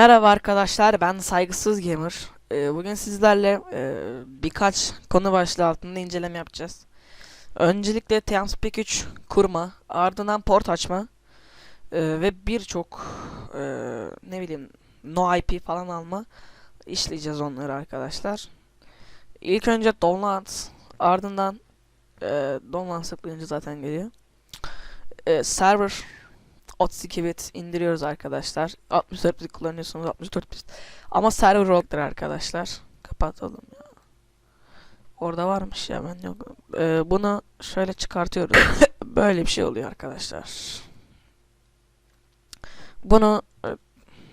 Merhaba arkadaşlar ben Saygısız Gamer. Ee, bugün sizlerle e, birkaç konu başlığı altında inceleme yapacağız. Öncelikle TeamSpeak 3 kurma, ardından port açma e, ve birçok e, ne bileyim no IP falan alma işleyeceğiz onları arkadaşlar. İlk önce download, ardından e, download sıklayınca zaten geliyor. E, server 32 bit indiriyoruz arkadaşlar. 64 bit kullanıyorsunuz 64 bit. Ama server olacaktır arkadaşlar. Kapatalım ya. Orada varmış ya ben yok. Ee, bunu şöyle çıkartıyoruz. Böyle bir şey oluyor arkadaşlar. Bunu e,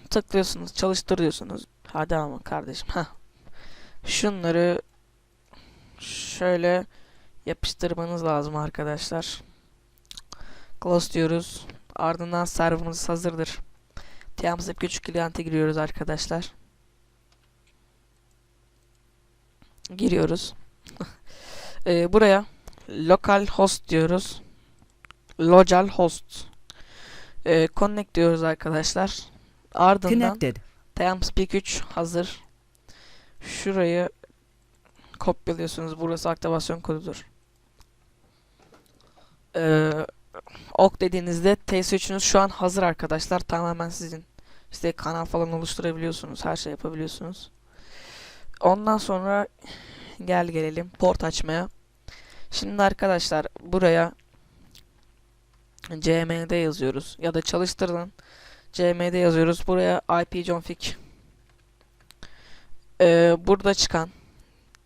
tıklıyorsunuz, çalıştır diyorsunuz. Hadi ama kardeşim. Heh. Şunları şöyle yapıştırmanız lazım arkadaşlar. Close diyoruz. Ardından serverımız hazırdır. Tiamsep küçük kliente giriyoruz arkadaşlar. Giriyoruz. Ee, buraya local host diyoruz. Local host. Ee, connect diyoruz arkadaşlar. Ardından Connected. TeamSpeak 3 hazır. Şurayı kopyalıyorsunuz. Burası aktivasyon kodudur. Ee, ok dediğinizde TS3'ünüz şu an hazır arkadaşlar. Tamamen sizin. İşte kanal falan oluşturabiliyorsunuz. Her şey yapabiliyorsunuz. Ondan sonra gel gelelim port açmaya. Şimdi arkadaşlar buraya cmd yazıyoruz. Ya da çalıştırın. cmd yazıyoruz. Buraya ipconfig ee, burada çıkan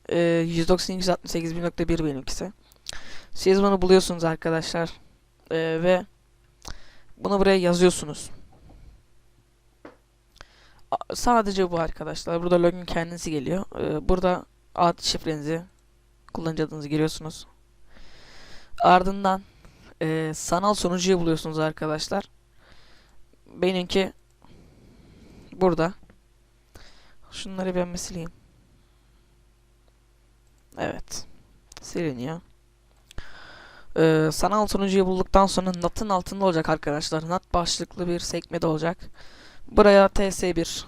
e, 192.168.1 benimkisi. Siz bunu buluyorsunuz arkadaşlar. Ee, ve bunu buraya yazıyorsunuz. A- Sadece bu arkadaşlar. Burada login kendisi geliyor. Ee, burada ad şifrenizi, kullanıcı adınızı giriyorsunuz. Ardından e, sanal sunucuyu buluyorsunuz arkadaşlar. Benimki burada. Şunları ben bir sileyim. Evet. Siliniyor. Ee, sanal sunucuyu bulduktan sonra NAT'ın altında olacak arkadaşlar. NAT başlıklı bir sekmede olacak. Buraya TS1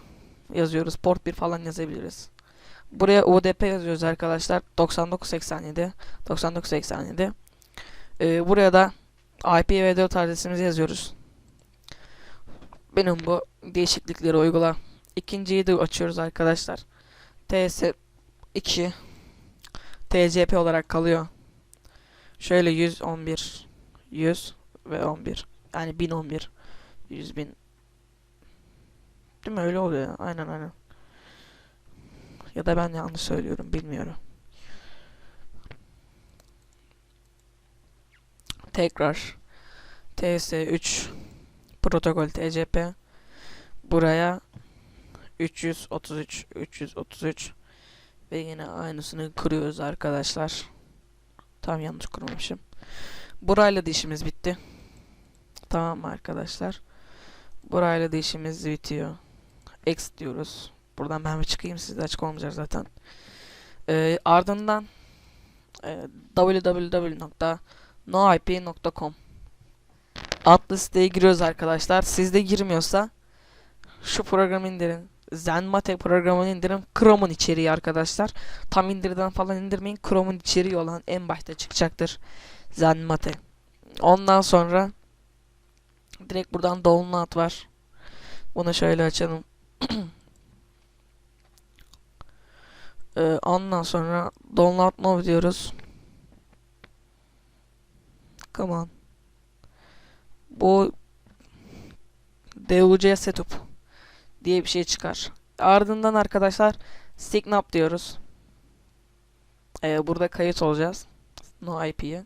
yazıyoruz. Port 1 falan yazabiliriz. Buraya UDP yazıyoruz arkadaşlar. 9987 9987. Ee, buraya da IPv4 adresimizi yazıyoruz. Benim bu değişiklikleri uygula. İkinciyi de açıyoruz arkadaşlar. TS2 TCP olarak kalıyor. Şöyle 111 100 ve 11 yani 1011 100 bin Değil mi öyle oluyor. Aynen aynen. Ya da ben yanlış söylüyorum bilmiyorum. Tekrar TS3 protokol TCP buraya 333 333 ve yine aynısını kuruyoruz arkadaşlar. Tam yanlış kurmamışım. Burayla da işimiz bitti. Tamam arkadaşlar? Burayla da işimiz bitiyor. X diyoruz. Buradan ben bir çıkayım sizde açık olmayacak zaten. Ee, ardından e, www.noip.com adlı siteye giriyoruz arkadaşlar. Sizde girmiyorsa şu programı indirin. Zenmate programını indirin. Chrome'un içeriği arkadaşlar. Tam indirden falan indirmeyin. Chrome'un içeriği olan en başta çıkacaktır. Zenmate. Ondan sonra direkt buradan download var. Bunu şöyle açalım. ee, ondan sonra download now diyoruz. Come on. Bu DUC setup diye bir şey çıkar. Ardından arkadaşlar sign up diyoruz. Ee, burada kayıt olacağız. No IP'ye.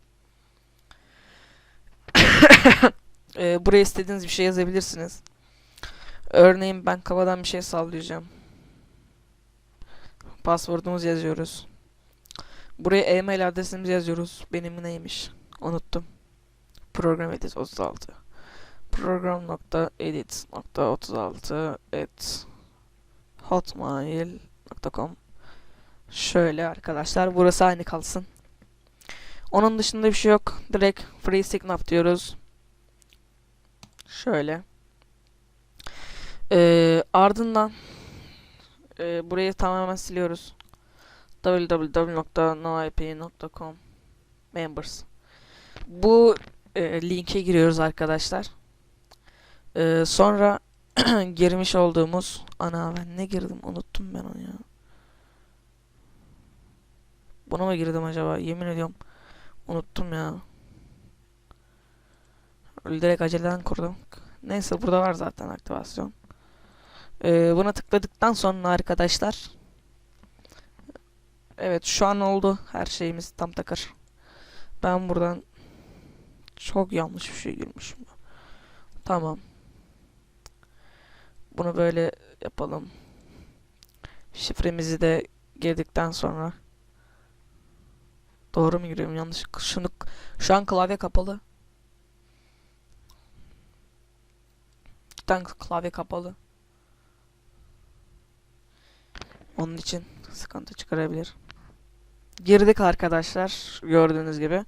ee, buraya istediğiniz bir şey yazabilirsiniz. Örneğin ben kafadan bir şey sallayacağım. Password'umuzu yazıyoruz. Buraya e-mail adresimizi yazıyoruz. Benim neymiş? Unuttum. Program edit 36. Program.edit.36 at hotmail.com Şöyle arkadaşlar. Burası aynı kalsın. Onun dışında bir şey yok. Direkt free sign up diyoruz. Şöyle. Ee, ardından e, burayı tamamen siliyoruz. www.noip.com members. Bu e, linke giriyoruz arkadaşlar. Ee, sonra girmiş olduğumuz ana ben ne girdim unuttum ben onu ya. Buna mı girdim acaba? Yemin ediyorum unuttum ya. Direkt aceleden kurdum. Neyse burada var zaten aktivasyon. Ee, buna tıkladıktan sonra arkadaşlar Evet şu an oldu. Her şeyimiz tam takır. Ben buradan çok yanlış bir şey girmişim. Tamam. Bunu böyle yapalım. Şifremizi de girdikten sonra Doğru mu giriyorum yanlış şunu şu an klavye kapalı. Cidden klavye kapalı. Onun için sıkıntı çıkarabilir. Girdik arkadaşlar gördüğünüz gibi.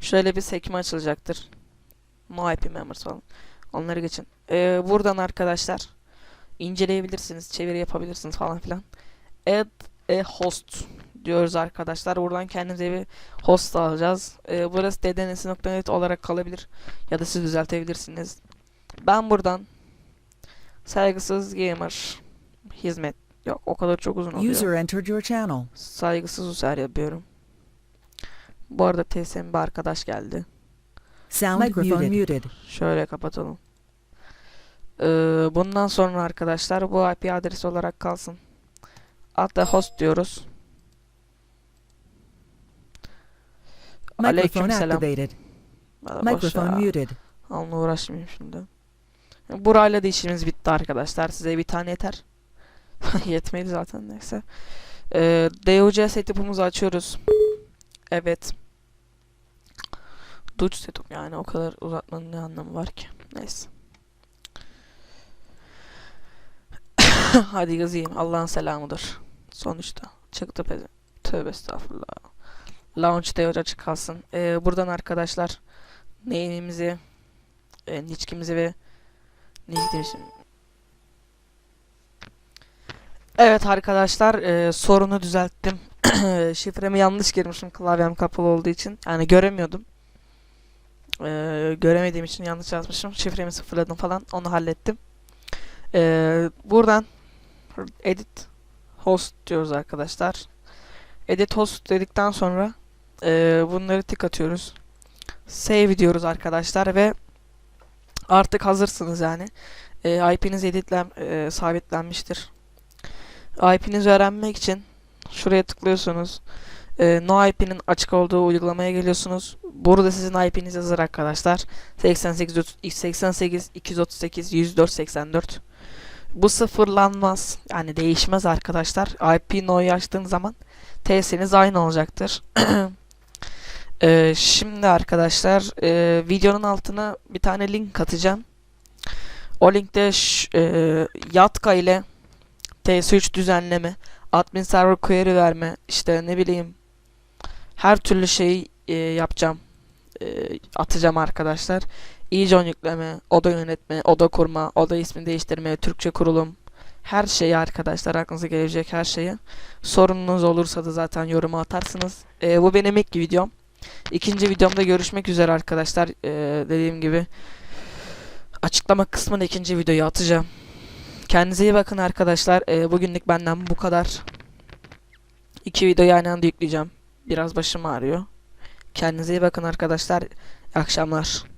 Şöyle bir sekme açılacaktır. No IP members falan. Onları geçin. Ee, buradan arkadaşlar inceleyebilirsiniz, çeviri yapabilirsiniz falan filan. Add a host diyoruz arkadaşlar. Buradan kendimize bir host alacağız. Ee, burası ddns.net olarak kalabilir ya da siz düzeltebilirsiniz. Ben buradan saygısız gamer hizmet yok o kadar çok uzun oluyor. User entered your channel. Saygısız user yapıyorum. Bu arada TSM bir arkadaş geldi. Sound Microphone muted. muted. Şöyle kapatalım. Ee, bundan sonra arkadaşlar bu IP adresi olarak kalsın. Adda host diyoruz. Aleykümselam. activated. Ya. muted. Onunla uğraşmayayım şimdi. Burayla da işimiz bitti arkadaşlar. Size bir tane yeter. Yetmedi zaten neyse. Ee, DOC setup'ımızı açıyoruz. Evet. Dutch setup yani o kadar uzatmanın ne anlamı var ki? Neyse. Hadi yazayım. Allah'ın selamıdır. Sonuçta. Çıktı peze. Tövbe estağfurullah. Launch DOC açık kalsın. Ee, buradan arkadaşlar name'imizi e, nickimizi ve nickimizi Evet arkadaşlar e, sorunu düzelttim. Şifremi yanlış girmişim klavyem kapalı olduğu için. Yani göremiyordum. E, göremediğim için yanlış yazmışım. Şifremi sıfırladım falan. Onu hallettim. E, buradan edit host diyoruz arkadaşlar. Edit host dedikten sonra e, bunları tik atıyoruz. Save diyoruz arkadaşlar ve artık hazırsınız yani. E, IP'niz editlen e, sabitlenmiştir. IP'nizi öğrenmek için şuraya tıklıyorsunuz. E, no IP'nin açık olduğu uygulamaya geliyorsunuz. Burada sizin IP'niz hazır arkadaşlar. 88 88 238 104 84. Bu sıfırlanmaz. Yani değişmez arkadaşlar. IP no'yu açtığın zaman TS'niz aynı olacaktır. Ee, şimdi arkadaşlar e, videonun altına bir tane link atacağım. O linkte e, Yatka ile TS3 düzenleme, admin server query verme, işte ne bileyim her türlü şeyi e, yapacağım. E, atacağım arkadaşlar. İyice yükleme, oda yönetme, oda kurma, oda ismi değiştirme, Türkçe kurulum. Her şeyi arkadaşlar aklınıza gelecek her şeyi. Sorununuz olursa da zaten yoruma atarsınız. E, bu benim ilk videom. İkinci videomda görüşmek üzere arkadaşlar. Ee, dediğim gibi açıklama kısmına ikinci videoyu atacağım. Kendinize iyi bakın arkadaşlar. Ee, bugünlük benden bu kadar. İki videoyu aynı anda yükleyeceğim. Biraz başım ağrıyor. Kendinize iyi bakın arkadaşlar. İyi akşamlar.